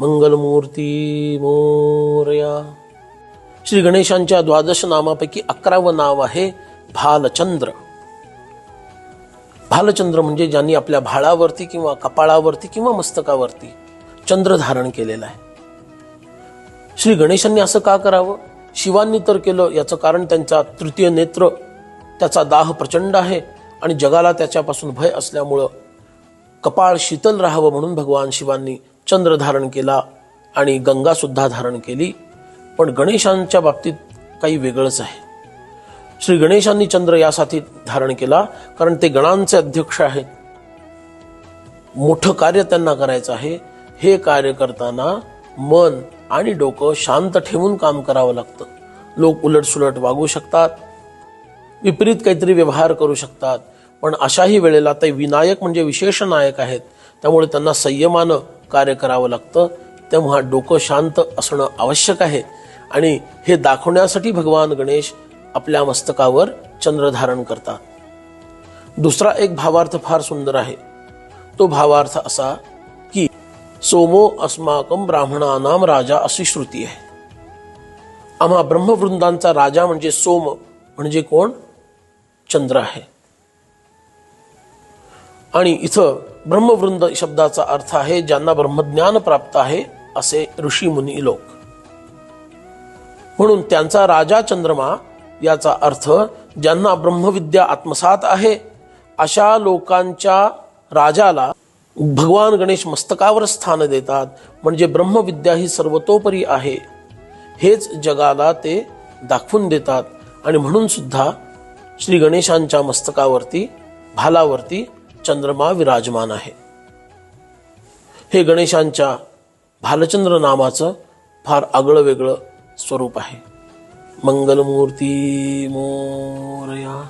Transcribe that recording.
मंगलमूर्ती मोरया. श्री गणेशांच्या द्वादश नामापैकी अकरावं नाव आहे भालचंद्र. भालचंद्र म्हणजे ज्यांनी आपल्या भाळावरती किंवा कपाळावरती किंवा मस्तकावरती चंद्र धारण केलेला आहे. श्री गणेशांनी असं का करावं? शिवांनी तर केलं याचं कारण त्यांचा तृतीय नेत्र त्याचा दाह प्रचंड आहे आणि जगाला त्याच्यापासून भय असल्यामुळं कपाळ शीतल राहावं म्हणून भगवान शिवांनी चंद्र धारण केला आणि गंगा सुद्धा धारण केली. पण गणेशांच्या बाबतीत काही वेगळंच आहे. श्री गणेशांनी चंद्र यासाठी धारण केला कारण ते गणांचे अध्यक्ष आहेत. मोठं कार्य त्यांना करायचं आहे. हे कार्य करताना मन आणि डोकं शांत ठेवून काम करावं लागतं. लोक उलटसुलट वागू शकतात. विपरीत काहीतरी व्यवहार करू शकतात. पण अशाही वेळेला ते विनायक म्हणजे विशेष नायक आहेत. त्यामुळे त्यांना संयमानं कार्य करावं लागतं तेव्हा डोकं शांत असणं आवश्यक आहे. आणि हे दाखवण्यासाठी भगवान गणेश आपल्या मस्तकावर चंद्र धारण करतात. दुसरा एक भावार्थ फार सुंदर आहे. तो भावार्थ असा की सोमो अस्माकम ब्राह्मणानाम राजा अशी श्रुती आहे. आम्हा ब्रह्मवृंदांचा राजा म्हणजे सोम म्हणजे कोण? चंद्र आहे. आणि इथं ब्रह्मवृंद शब्दाचा अर्थ आहे ज्यांना ब्रह्मज्ञान प्राप्त आहे असे ऋषी मुनी लोक. म्हणून त्यांचा राजा चंद्रमा याचा अर्थ ज्यांना ब्रह्मविद्या आत्मसात आहे अशा लोकांच्या राजाला भगवान गणेश मस्तकावर स्थान देतात. म्हणजे ब्रह्मविद्या ही सर्वतोपरी आहे. हेच जगाला ते दाखवून देतात. आणि म्हणून सुद्धा श्री गणेशांच्या मस्तकावरती भालावरती चंद्रमा विराजमान आहे. हे गणेशांच्या भालचंद्र नामाचं फार आगळं वेगळं स्वरूप आहे. मंगलमूर्ती मोरया.